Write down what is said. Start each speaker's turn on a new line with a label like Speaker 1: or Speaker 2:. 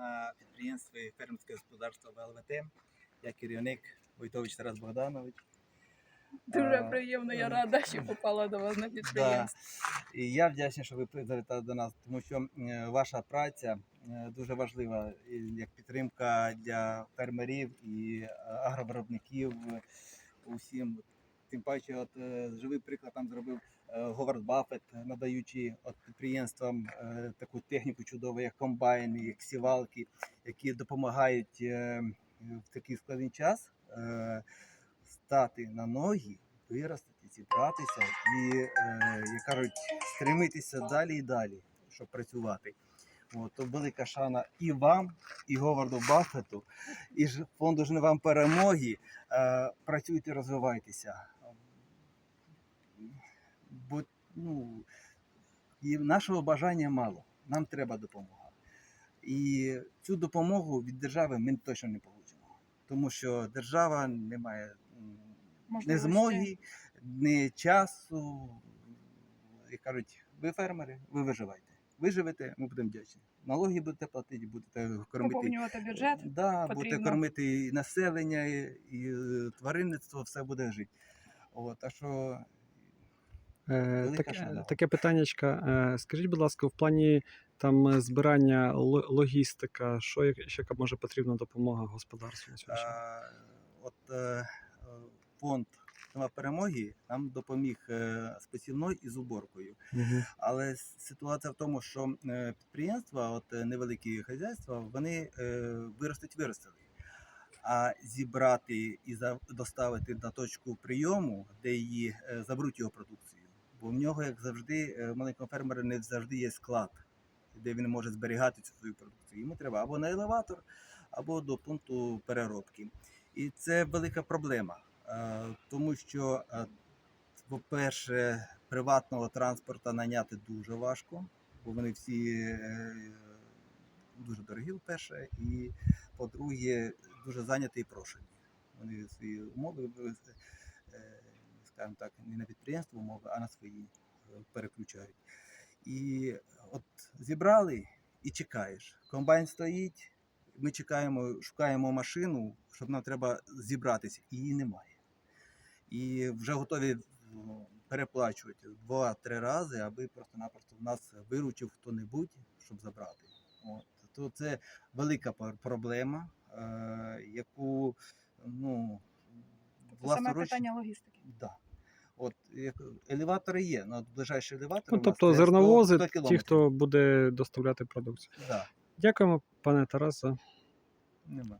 Speaker 1: на підприємстві фермерське господарство ВЛВТ. Я керівник Войтович Тарас Богданович.
Speaker 2: Дуже
Speaker 1: А,
Speaker 2: приємно, я
Speaker 1: е,
Speaker 2: рада, що попала до вас на
Speaker 1: Да.
Speaker 2: підприємство.
Speaker 1: І я вдячний, що ви завітали до нас, тому що е, ваша праця е, дуже важлива як підтримка для фермерів і е, агровиробників е, усім. Тим паче, от е, живий приклад там зробив е, Говард Баффет, надаючи от підприємствам е, таку техніку чудову, як комбайни, як сівалки, які допомагають в такий складний час стати на ноги, виростити, зібратися і, як кажуть, стремитися далі і далі, щоб працювати. От, то велика шана і вам, і Говарду Баффету, і ж фонду «Жнивам перемоги. Е, працюйте, розвивайтеся. Бо ну, і нашого бажання мало. Нам треба допомога. І цю допомогу від держави ми точно не получимо. Тому що держава не має не змоги, не часу. І кажуть, ви фермери, ви виживайте. Виживете, ми будемо вдячні. Налоги будете платити, будете кормити.
Speaker 2: Поповнювати бюджет.
Speaker 1: Да, будете кормити і населення, і, тваринництво, все буде жити. От, так що
Speaker 3: Е, таке, питаннячко. Е, скажіть, будь ласка, в плані там е, збирання логістика, що ще яка може потрібна допомога господарству на
Speaker 1: а, от, фонд «Сама перемоги нам допоміг з посівною і з уборкою. Але ситуація в тому, що підприємства, от невеликі хазяйства, вони виростуть виростили. А зібрати і доставити на точку прийому, де її заберуть його продукцію. Бо в нього, як завжди, е, в маленького фермера не завжди є склад, де він може зберігати цю свою продукцію. Йому треба або на елеватор, або до пункту переробки. І це велика проблема, е, тому що е, по-перше, приватного транспорту наняти дуже важко, бо вони всі дуже дорогі, по-перше, і по-друге, дуже зайняті і прошені. Вони свої умови, скажімо так, не на підприємство умови, а на свої е, переключають. І от зібрали і чекаєш. Комбайн стоїть, ми чекаємо, шукаємо машину, щоб нам треба зібратися, і її немає і вже готові ну, переплачувати два-три рази, аби просто-напросто в нас виручив хто-небудь, щоб забрати. От. То це велика проблема, е, яку ну,
Speaker 2: Тобто саме питання логістики.
Speaker 1: От, як, елеватори є, ну, ближайший елеватор.
Speaker 3: Ну, тобто
Speaker 1: це 100
Speaker 3: зерновози,
Speaker 1: 100
Speaker 3: ті, хто буде доставляти продукцію.
Speaker 1: Да,
Speaker 3: Дякуємо, пане Тарасе.
Speaker 1: нема.